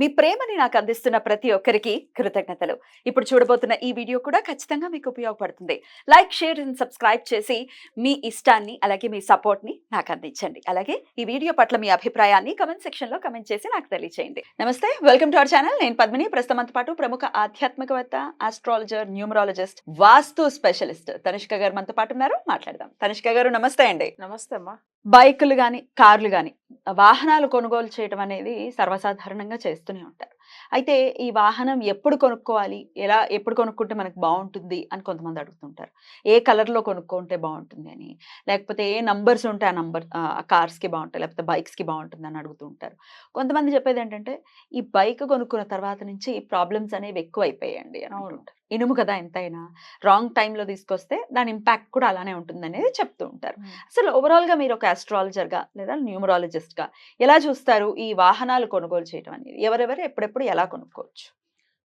మీ ప్రేమని నాకు అందిస్తున్న ప్రతి ఒక్కరికి కృతజ్ఞతలు. ఇప్పుడు చూడబోతున్న ఈ వీడియో కూడా ఖచ్చితంగా మీకు ఉపయోగపడుతుంది. లైక్ షేర్ అండ్ సబ్స్క్రైబ్ చేసి మీ ఇష్టాన్ని అలాగే మీ సపోర్ట్ని నాకు అందించండి. అలాగే ఈ వీడియో పట్ల మీ అభిప్రాయాన్ని కమెంట్ సెక్షన్లో కమెంట్ చేసి నాకు తెలియచేయండి. నమస్తే వెల్కమ్ టు అవర్ ఛానల్ నేను పద్మిని. ప్రస్తుతం పాటు ప్రముఖ ఆధ్యాత్మికవేత్త astrologer numerologist vastu specialist Tanishka garu మనతో పాటు ఉన్నారు. మాట్లాడదాం. తనిష్క గారు నమస్తే అండి. నమస్తే అమ్మా. బైకులు కానీ కార్లు కానీ వాహనాలు కొనుగోలు చేయడం అనేది సర్వసాధారణంగా చేస్తూనే ఉంటారు. అయితే ఈ వాహనం ఎప్పుడు కొనుక్కోవాలి? ఎలా ఎప్పుడు కొనుక్కుంటే మనకు బాగుంటుంది? అని కొంతమంది అడుగుతుంటారు. ఏ కలర్లో కొనుక్కుంటే బాగుంటుంది అని? లేకపోతే ఏ నంబర్స్ ఉంటే ఆ నంబర్ కార్స్కి బాగుంటాయి లేకపోతే బైక్స్కి బాగుంటుంది అని అడుగుతూ ఉంటారు కొంతమంది చెప్పేది ఏంటంటే ఈ బైక్ కొనుక్కున్న తర్వాత నుంచి ప్రాబ్లమ్స్ అనేవి ఎక్కువ అయిపోయాయండి అని. అంటుంటారు. ఇనుము కదా ఎంతైనా రాంగ్ టైంలో తీసుకొస్తే దాని ఇంపాక్ట్ కూడా అలానే ఉంటుంది అనేది చెప్తూ ఉంటారు. అసలు ఓవరాల్గా మీరు ఒక astrologer గా లేదా న్యూమరాలజిస్ట్గా ఎలా చూస్తారు ఈ వాహనాలు కొనుగోలు చేయడం అనేది? ఎవరెవరు ఎప్పుడెప్పుడు ఎలా కొనుక్కోవచ్చు?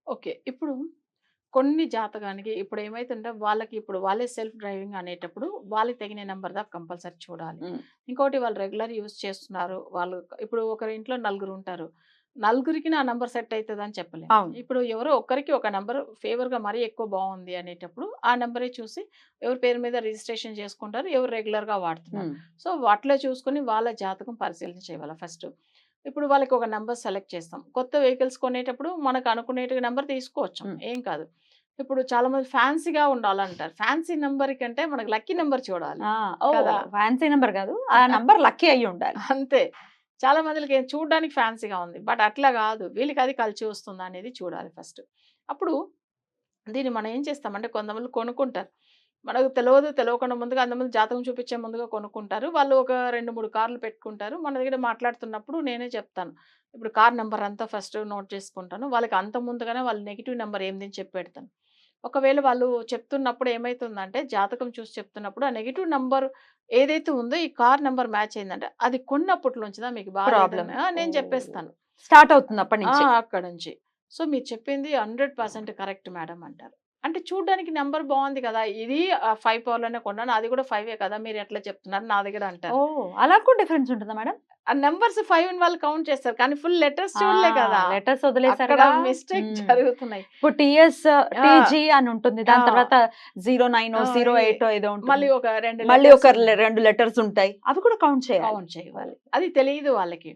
ఓకే. ఇప్పుడు కొన్ని జాతకానికి ఇప్పుడు ఏమైతుంటే వాళ్ళకి ఇప్పుడు వాళ్ళే సెల్ఫ్ డ్రైవింగ్ అనేటప్పుడు వాళ్ళకి తగిన నెంబర్ దాకా కంపల్సరీ చూడాలి. ఇంకోటి వాళ్ళు రెగ్యులర్ యూజ్ చేస్తున్నారు. వాళ్ళు ఇప్పుడు ఒకరి ఇంట్లో నలుగురు ఉంటారు. నలుగురికి నా నంబర్ సెట్ అవుతుంది అని చెప్పలేము. అవును. ఇప్పుడు ఎవరో ఒక్కరికి ఒక నెంబర్ ఫేవర్గా మరీ ఎక్కువ బాగుంది అనేటప్పుడు ఆ నెంబరే చూసి ఎవరి పేరు మీద రిజిస్ట్రేషన్ చేసుకుంటారు. ఎవరు రెగ్యులర్గా వాడుతున్నారు. సో వాటిలో చూసుకొని వాళ్ళ జాతకం పరిశీలన చేయాలి ఫస్ట్. ఇప్పుడు వాళ్ళకి ఒక నెంబర్ సెలెక్ట్ చేస్తాం. కొత్త వెహికల్స్ కొనేటప్పుడు మనకు అనుకునేట నెంబర్ తీసుకోవచ్చు. ఏం కాదు. ఇప్పుడు చాలా మంది ఫ్యాన్సీగా ఉండాలంటారు. ఫ్యాన్సీ నెంబర్ కంటే మనకు లక్కీ నెంబర్ చూడాలి. ఫ్యాన్సీ నెంబర్ కాదు. ఆ నంబర్ లక్కీ అయ్యి ఉండాలి. అంతే. చాలా మందికి ఏం చూడడానికి ఫ్యాన్సీగా ఉంది. బట్ అట్లా కాదు. వీళ్ళకి అది కలిసి వస్తుందా అనేది చూడాలి ఫస్ట్. అప్పుడు దీన్ని మనం ఏం చేస్తామంటే కొంతమంది కొనుక్కుంటారు. మనకు తెలియదు తెలియకుండా ముందుగా అంతమంది జాతకం చూపించే ముందుగా కొనుక్కుంటారు. వాళ్ళు ఒక రెండు మూడు కార్లు పెట్టుకుంటారు. మన దగ్గర మాట్లాడుతున్నప్పుడు నేనే చెప్తాను. ఇప్పుడు కార్ నెంబర్ అంతా ఫస్ట్ నోట్ చేసుకుంటాను. వాళ్ళకి అంత ముందుగానే వాళ్ళ నెగిటివ్ నెంబర్ ఏంది అని చెప్పి పెడతాను. ఒకవేళ వాళ్ళు చెప్తున్నప్పుడు ఏమవుతుందంటే జాతకం చూసి చెప్తున్నప్పుడు ఆ నెగిటివ్ నెంబర్ ఏదైతే ఉందో ఈ కార్ నెంబర్ మ్యాచ్ అయిందంటే అది కొన్నప్పటి నుంచి మీకు బాగా Problem. నేను చెప్పేస్తాను. స్టార్ట్ అవుతుంది అప్పటి నుంచి. అక్కడ నుంచి. సో మీరు చెప్పింది హండ్రెడ్ పర్సెంట్ కరెక్ట్ మేడం అంటారు. అంటే చూడడానికి నెంబర్ బాగుంది కదా! ఇది ఫైవ్ పవర్లోనే కొన్నాను. అది కూడా ఫైవ్ కదా! మీరు ఎట్లా చెప్తున్నారు? నా దగ్గర అంటారు. అలా కూడా డిఫరెన్స్ ఉంటుందా మేడం? ఆ నెంబర్స్ ఫైవ్ వాళ్ళు కౌంట్ చేస్తారు. కానీ ఫుల్ లెటర్స్ చూడలే కదా! లెటర్స్ వదిలేసారు మిస్టేక్ జరుగుతున్నాయి. ఇప్పుడు టిఎస్ టీజీ అని ఉంటుంది. దాని. తర్వాత జీరో నైన్ జీరో ఎయిట్ ఏదో మళ్ళీ ఒక రెండు మళ్ళీ ఒక. రెండు లెటర్స్ ఉంటాయి. అవి కూడా కౌంట్ చేయాలి. కౌంట్ చేయాలి. అది తెలియదు వాళ్ళకి.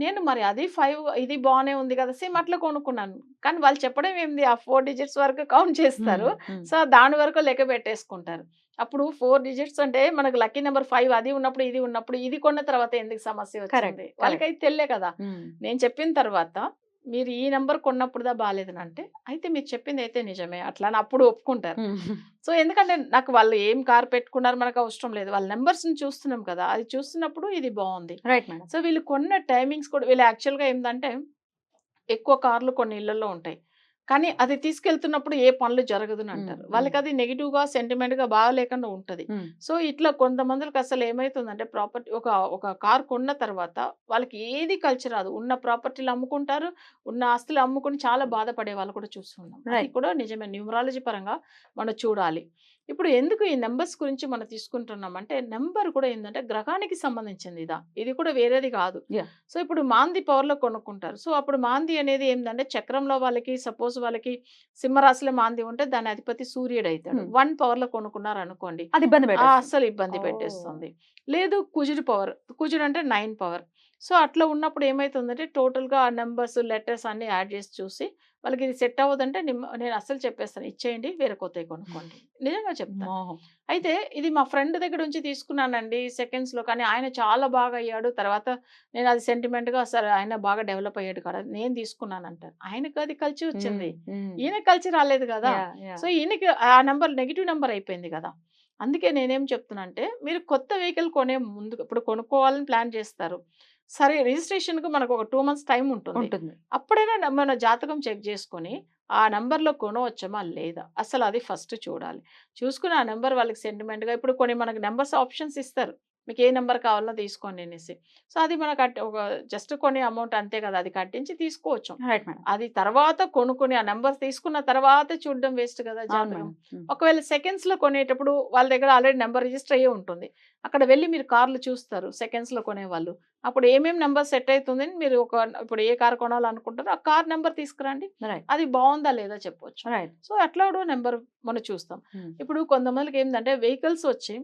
నేను మరి అది ఫైవ్ ఇది బాగానే ఉంది కదా! సేమ్ అట్లా కొనుక్కున్నాను. కానీ వాళ్ళు చెప్పడం ఏంది ఆ ఫోర్ డిజిట్స్ వరకు కౌంట్ చేస్తారు. సో దాని వరకు లెక్క పెట్టేసుకుంటారు. అప్పుడు ఫోర్ డిజిట్స్ అంటే మనకు లక్కీ నెంబర్ ఫైవ్ అది ఉన్నప్పుడు ఇది ఉన్నప్పుడు ఇది కొన్న తర్వాత ఎందుకు సమస్య వచ్చింది? వాళ్ళకి అయితే తెలియలే కదా. నేను చెప్పిన తర్వాత మీరు ఈ నెంబర్ కొన్నప్పుడుదా బాగాలేదని అంటే అయితే మీరు చెప్పింది అయితే నిజమే. అట్లా అని అప్పుడు ఒప్పుకుంటారు. సో ఎందుకంటే నాకు వాళ్ళు ఏం కార్ పెట్టుకున్నారు మనకు అవసరం లేదు. వాళ్ళ numbers ని చూస్తున్నాం కదా అది చూస్తున్నప్పుడు ఇది బాగుంది. Right madam. సో వీళ్ళు కొన్న టైమింగ్స్ కూడా వీళ్ళు యాక్చువల్గా ఏంటంటే ఎక్కువ కార్లు కొన్ని ఇళ్ళలో ఉంటాయి. కానీ అది తీసుకెళ్తున్నప్పుడు ఏ పనులు జరగదు అని అంటారు. వాళ్ళకి అది నెగిటివ్గా సెంటిమెంట్గా బాగా లేకుండా ఉంటుంది. సో ఇట్లా కొంతమందికి అసలు ఏమవుతుందంటే ప్రాపర్టీ ఒక ఒక కార్ కొన్న తర్వాత వాళ్ళకి ఏది కలిసి రాదు. ఉన్న ప్రాపర్టీలు అమ్ముకుంటారు ఉన్న ఆస్తులు అమ్ముకుని చాలా బాధపడే వాళ్ళు కూడా చూస్తున్నాం అది. కూడా నిజమే. న్యూమరాలజీ పరంగా మనం చూడాలి. ఇప్పుడు ఎందుకు ఈ నెంబర్స్ గురించి మనం తీసుకుంటున్నాం? అంటే నెంబర్ కూడా ఏంటంటే గ్రహానికి సంబంధించింది ఇదా. ఇది కూడా వేరేది కాదు. సో ఇప్పుడు మాంది పవర్లో కొనుక్కుంటారు. సో అప్పుడు మాంది అనేది ఏంటంటే చక్రంలో వాళ్ళకి సపోజ్ వాళ్ళకి సింహరాశిలో మాంది ఉంటే దాని అధిపతి సూర్యుడు అవుతాడు Hmm. వన్ పవర్లో కొనుక్కున్నారు అనుకోండి అది ఇబ్బంది పెట్టేస్తుంది. ఇబ్బంది లేదు కుజుడు పవర్ కుజుడు అంటే నైన్ పవర్. సో అట్లా ఉన్నప్పుడు ఏమవుతుందంటే టోటల్గా ఆ నెంబర్స్ లెటర్స్ అన్ని యాడ్ చేసి చూసి వాళ్ళకి ఇది సెట్ అవ్వదంటే నేను అస్సలు చెప్పేస్తాను. ఇచ్చేయండి వేరే కొత్తవి కొనుక్కోండి. నిజంగా చెప్తాను. అయితే ఇది మా ఫ్రెండ్ దగ్గర నుంచి తీసుకున్నానండి సెకండ్స్లో కానీ ఆయన చాలా బాగా అయ్యాడు. తర్వాత నేను అది సెంటిమెంట్గా సరే ఆయన బాగా డెవలప్ అయ్యాడు కదా నేను తీసుకున్నాను అంటారు ఆయనకు అది కలిసి వచ్చింది. ఈయన కలిసి రాలేదు కదా. సో ఈయనకి ఆ నెంబర్ నెగిటివ్ నెంబర్ అయిపోయింది కదా. అందుకే నేనేం చెప్తున్నా అంటే మీరు కొత్త వెహికల్ కొనే ముందు ఇప్పుడు కొనుక్కోవాలని ప్లాన్ చేస్తారు. సరే రిజిస్ట్రేషన్కి మనకు ఒక టూ మంత్స్ టైం ఉంటుంది. ఉంటుంది. అప్పుడైనా మన జాతకం చెక్ చేసుకొని ఆ నెంబర్లో కొనవచ్చమా? లేదా? అసలు అది ఫస్ట్ చూడాలి. చూసుకుని ఆ నెంబర్ వాళ్ళకి సెంటిమెంట్గా ఇప్పుడు కొన్ని మనకి నెంబర్స్ ఆప్షన్స్ ఇస్తారు. మీకు ఏ నెంబర్ కావాలో తీసుకోండి అనేసి. సో అది మన కట్టి ఒక జస్ట్ కొన్ని అమౌంట్ అంతే కదా! అది కట్టించి తీసుకోవచ్చు. Right madam. అది తర్వాత కొనుక్కుని ఆ నెంబర్ తీసుకున్న తర్వాత చూడడం వేస్ట్ కదా జాతకం. ఒకవేళ సెకండ్స్లో కొనేటప్పుడు వాళ్ళ దగ్గర ఆల్రెడీ నెంబర్ రిజిస్టర్ అయ్యే ఉంటుంది. అక్కడ వెళ్ళి మీరు కార్లు చూస్తారు సెకండ్స్లో కొనేవాళ్ళు. అప్పుడు ఏమేమి నెంబర్ సెట్ అవుతుంది అని మీరు ఒక ఇప్పుడు ఏ కార్ కొనాలనుకుంటారో ఆ కార్ నెంబర్ తీసుకురండి. అది బాగుందా లేదా చెప్పొచ్చు. రైట్. సో అట్లా కూడా నెంబర్ మనం చూస్తాం. ఇప్పుడు కొంతమందికి ఏంటంటే వెహికల్స్ వచ్చి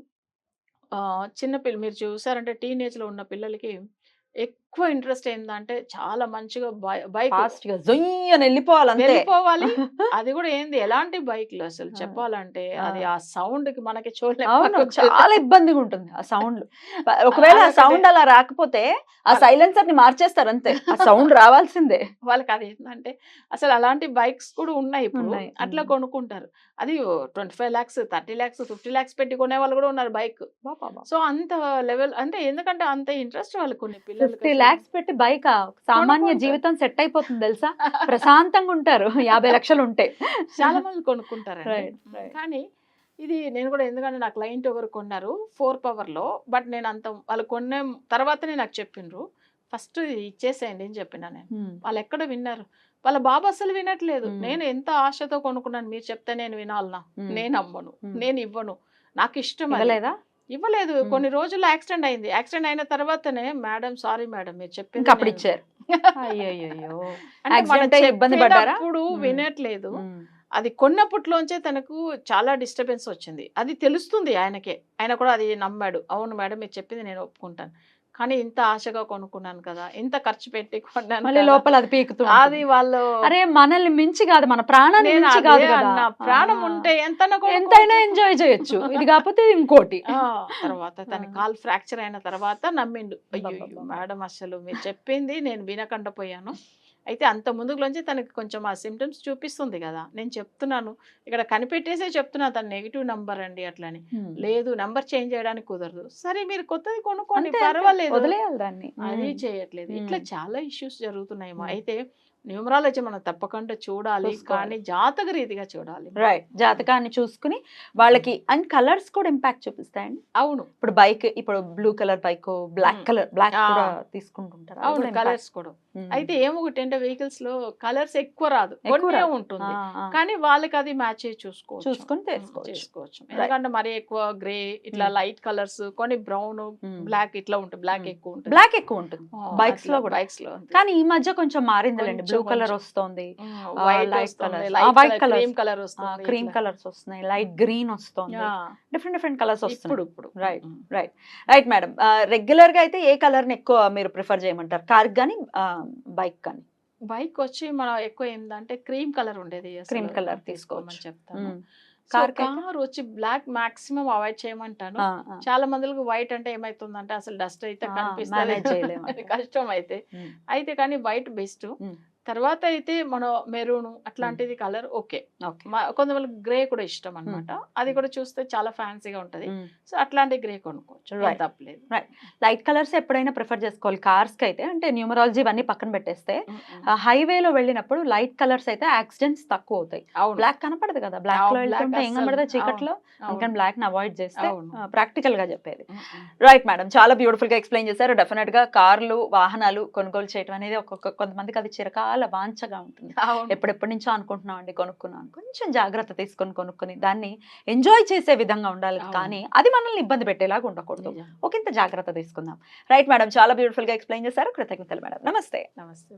చిన్న పిల్ల మీరు చూసారంటే టీనేజ్లో ఉన్న పిల్లలకి ఎక్కువ ఇంట్రెస్ట్ ఏంటంటే చాలా మంచిగా బైక్. ఫాస్ట్గా జొయ్యి అని వెళ్ళిపోవాలంతే. వెళ్ళిపోవాలి. అది కూడా ఏంది? ఎలాంటి బైక్లు అసలు. చెప్పాలంటే. అది ఆ సౌండ్కి మనకి చూడలేం అవును చాలా. ఇబ్బందిగా ఉంటుంది ఆ సౌండ్. ఒకవేళ ఆ. సౌండ్ అలా రాకపోతే ఆ సైలెన్సర్ని మార్చేస్తారు అంతే. ఆ సౌండ్ రావాల్సిందే. వాళ్ళకి అది ఏంటంటే అసలు అలాంటి బైక్స్ కూడా ఉన్నాయి ఇప్పుడు. అట్లా. కొనుక్కుంటారు. అది twenty five lakhs thirty lakhs fifty lakhs పెట్టి కొనే వాళ్ళు కూడా ఉన్నారు బైక్. సో అంత లెవెల్ అంటే ఎందుకంటే అంత ఇంట్రెస్ట్ వాళ్ళకు కొన్ని పిల్లలకి లాక్స్ పెట్టి బైక్? సామాన్య కొనుక్కుంటారు. జీవితం సెట్ అయిపోతుంది తెలుసా? ప్రశాంతంగా ఉంటారు. యాభై లక్షలు ఉంటే. చాలా మంది right. కానీ ఇది నేను కూడా ఎందుకంటే నా క్లయింట్ ఎవరు కొన్నారు? ఫోర్ పవర్లో. బట్ నేను అంత వాళ్ళు కొనే తర్వాతనే నాకు చెప్పిండ్రు ఫస్ట్ ఇచ్చేసేయండి అని చెప్పిన నేను. వాళ్ళు ఎక్కడ విన్నారు? వాళ్ళ బాబు అసలు వినట్లేదు. Hmm. నేను ఎంత ఆశతో కొనుక్కున్నాను? మీరు చెప్తే నేను వినాలనా? Hmm. నేను అమ్మను Hmm. నేను ఇవ్వను. నాకు ఇష్టం అది. ఇవ్వలేదా. కొన్ని రోజులు యాక్సిడెంట్ అయింది. యాక్సిడెంట్ అయిన తర్వాతనే మేడం సారీ మేడం మీరు చెప్పింది అప్పుడు నేను-" ఇచ్చారు. అయ్యో ఇబ్బంది పడ్డారా? వినట్లేదు. అది కొన్నప్పట్లోంచే తనకు చాలా డిస్టర్బెన్స్ వచ్చింది. అది తెలుస్తుంది ఆయనకే. ఆయన కూడా అది నమ్మాడు. అవును మేడం మీరు చెప్పింది నేను ఒప్పుకుంటాను. కానీ ఇంత ఆశగా కొనుక్కున్నాను కదా ఇంత ఖర్చు పెట్టి కొన్నాను మళ్ళీ. లోపల అది పీకుతూ అది. వాళ్ళు అరే మనల్ని మించి కాదు మన ప్రాణాన్ని నేను మించి కాదు ప్రాణం. ఉంటే ఎంత ఎంతైనా ఎంజాయ్ చేయొచ్చు ఇది కాకపోతే ఇంకోటి తర్వాత తన. కాల్ ఫ్రాక్చర్ అయిన తర్వాత నమ్మిండు అయ్యో. మేడం అసలు మీరు చెప్పింది నేను వినకుండా పోయాను అయితే అంత ముందులోంచి తనకి కొంచెం ఆ సిమ్టమ్స్ చూపిస్తుంది కదా నేను చెప్తున్నాను ఇక్కడ కనిపెట్టేసే చెప్తున్నా తన నెగిటివ్ నంబర్ అండి అట్లని. లేదు నంబర్ చేంజ్ చేయడానికి కుదరదు సరే మీరు కొత్తది కొనుక్కోండి. పర్వాలేదు వదిలేయాలి దాన్ని అది. చేయట్లేదు ఇట్లా. చాలా ఇష్యూస్ జరుగుతున్నాయేమో మ్మ్. అయితే న్యూమరాలజీ మనం తప్పకుండా చూడాలి. కానీ జాతక రీతిగా చూడాలి. రైట్ జాతకాన్ని చూసుకుని వాళ్ళకి అండ్ కలర్స్ కూడా ఇంపాక్ట్ చూపిస్తాయండి. అవును. ఇప్పుడు బైక్ ఇప్పుడు blue colour bike black. Colour black. కూడా తీసుకుంటుంటారు. అవును. కలర్స్ కూడా. అయితే ఏమొకటి అంటే వెహికల్స్లో కలర్స్ ఎక్కువ రాదు. ఎక్కువ కొన్నే. ఉంటుంది. కానీ వాళ్ళకి అది మ్యాచ్ చేసి చూసుకోవచ్చు. చూసుకొని చేసుకోవచ్చు. ఎందుకంటే మరి ఎక్కువ గ్రే ఇట్లా. లైట్ కలర్స్ కొన్ని బ్రౌన్ బ్లాక్ ఇట్లా ఉంటుంది. బ్లాక్. ఎక్కువ ఉంటుంది. బ్లాక్ ఎక్కువ ఉంటుంది. బైక్స్లో కూడా. బైక్స్లో కానీ ఈ మధ్య కొంచెం మారిందిలేండి. Blue colour. వస్తుంది వైట్. లైట్ ఆ, white కలర్. క్రీమ్ కలర్ వస్తుంది క్రీమ్. కలర్స్ వస్తున్నాయి లైట్ గ్రీన్ వస్తుంది డిఫరెంట్ డిఫరెంట్ కలర్స్ వస్తున్నాయి ఇప్పుడు Right. ఉమ్. రైట్ మేడం రెగ్యులర్గా అయితే ఏ కలర్ని ఎక్కువ మీరు ప్రిఫర్ చేయమంటారు కార్ కానీ బైక్ కానీ బైక్ వచ్చి మనం ఎక్కువ ఏంటంటే క్రీమ్ కలర్ ఉండేది Cream colour తీసుకోమని. చెప్తాను కార్ కార్ వచ్చి బ్లాక్ మాక్సిమం అవాయిడ్ చేయమంటాను చాలా మందికి వైట్ అంటే ఏమైతుందంటే అసలు డస్ట్ అయితే కనిపిస్తుంది. కష్టం అయితే అయితే కానీ వైట్ బెస్ట్. తర్వాత అయితే మనం మెరూన్ అట్లాంటిది కలర్ ఓకే. కొంతమందికి గ్రే కూడా ఇష్టం అన్నమాట అది కూడా చూస్తే చాలా ఫ్యాన్సీగా ఉంటది. సో అట్లాంటి గ్రే కొనుక్కోవచ్చు. తప్పలేదు లైట్ కలర్స్ ఎప్పుడైనా ప్రిఫర్ చేసుకోవాలి? కార్స్కి అయితే అంటే న్యూమరాలజీ ఇవన్నీ పక్కన పెట్టేస్తే. హైవేలో వెళ్ళినప్పుడు లైట్ కలర్స్ అయితే యాక్సిడెంట్స్ తక్కువ అవుతాయి. బ్లాక్ కనపడదు కదా? బ్లాక్లో వెళ్తుంటే ఏం కనపడదు చీకట్లో. అందుకని బ్లాక్ని అవాయిడ్ చేస్తే. ప్రాక్టికల్గా చెప్పేది. రైట్ మేడం చాలా బ్యూటిఫుల్గా ఎక్స్ప్లెయిన్ చేశారు. డెఫినెట్గా కార్లు వాహనాలు కొనుగోలు చేయడం అనేది ఒక్కొక్క కొంతమందికి అది చిరకాల వాంఛగా ఉంటుంది. ఎప్పుడెప్పటి నుంచో అనుకుంటున్నాం అండి కొనుక్కున్నాం కొంచెం జాగ్రత్త తీసుకొని కొనుక్కొని దాన్ని ఎంజాయ్ చేసే విధంగా ఉండాలి. కానీ అది మనల్ని ఇబ్బంది పెట్టేలాగా ఉండకూడదు. ఒకంత జాగ్రత్త తీసుకుందాం. రైట్ మేడం చాలా బ్యూటిఫుల్గా ఎక్స్ప్లెయిన్ చేశారు. కృతజ్ఞతలు మేడం. నమస్తే. నమస్తే.